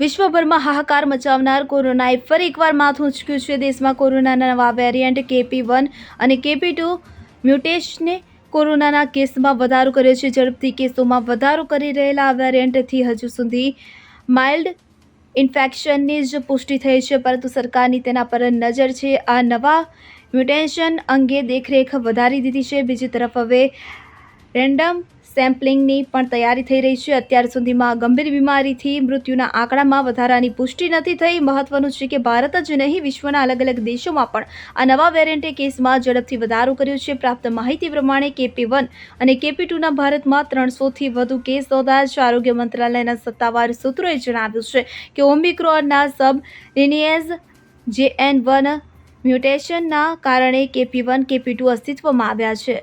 વિશ્વભરમાં હાહાકાર મચાવનાર કોરોનાએ ફરી એકવાર માથું ઉચક્યું છે. દેશમાં કોરોનાના નવા વેરિયન્ટ કેપી વન અને કેપી ટુ મ્યુટેશને કોરોનાના કેસમાં વધારો કર્યો છે. ઝડપથી કેસોમાં વધારો કરી રહેલા આ વેરિયન્ટથી હજુ સુધી માઇલ્ડ ઇન્ફેક્શનની જ પુષ્ટિ થઈ છે, પરંતુ સરકારની તેના પર નજર છે. આ નવા મ્યુટેશન અંગે દેખરેખ વધારી દીધી છે. બીજી તરફ હવે રેન્ડમ સેમ્પલિંગની પણ તૈયારી થઈ રહી છે. અત્યાર સુધીમાં ગંભીર બીમારીથી મૃત્યુના આંકડામાં વધારાની પુષ્ટિ નથી થઈ. મહત્વનું છે કે ભારત જ નહીં, વિશ્વના અલગ અલગ દેશોમાં પણ આ નવા વેરિયન્ટે કેસમાં ઝડપથી વધારો કર્યો છે. પ્રાપ્ત માહિતી પ્રમાણે કેપી વન અને કેપી ટુના ભારતમાં ત્રણસોથી વધુ કેસ નોંધાયા છે. આરોગ્ય મંત્રાલયના સત્તાવાર સૂત્રોએ જણાવ્યું છે કે ઓમિક્રોનના સબ લિનિયેઝ જે એન વન મ્યુટેશનના કારણે કેપી વન, કેપી ટુ અસ્તિત્વમાં આવ્યા છે.